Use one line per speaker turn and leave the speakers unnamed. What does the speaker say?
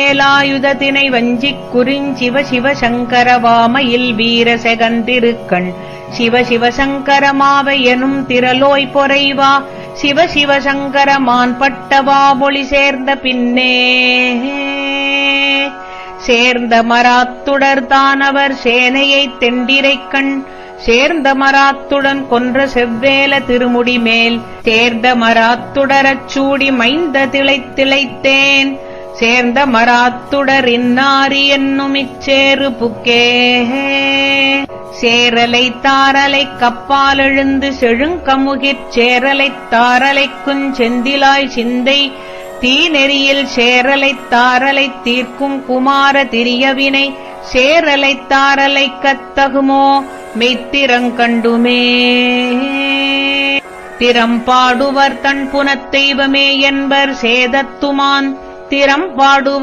வேலாயுதத்தினை வஞ்சிக் குறிஞ்சிவ சிவசங்கரவாமையில் வீர செகந்திருக்கண். சிவ சிவசங்கரமாவை எனும் திரலோய் பொறைவா. சிவ சிவசங்கரமான் பட்டவா மொழி சேர்ந்த பின்னே. சேர்ந்த மராத்துடர் தானவர் சேனையைத் தெண்டிரைக்கண். சேர்ந்த மராத்துடன் கொன்ற செவ்வேல திருமுடி மேல். சேர்ந்த மராத்துடரச் சூடி மைந்த திளைத்திளைத்தேன் சேர்ந்த மராத்துடர் இன்னாரி என்னும் இச்சேறு புக்கே. சேரலை தாரலை கப்பால் எழுந்து செழுங்கமுகிற் சேரலைத் தாரலைக்குஞ் செந்திலாய் சிந்தை தீநெறியில் சேரலைத் தாரலைத் தீர்க்கும் குமார திரியவினை சேரலைத் தாரலைக் கத்தகுமோ மெய்த்திரங்கண்டுமே திறம்பாடுவர் தன் புனத் தெய்வமே என்பர் சேதத்துமான் திறம்பாடுவர்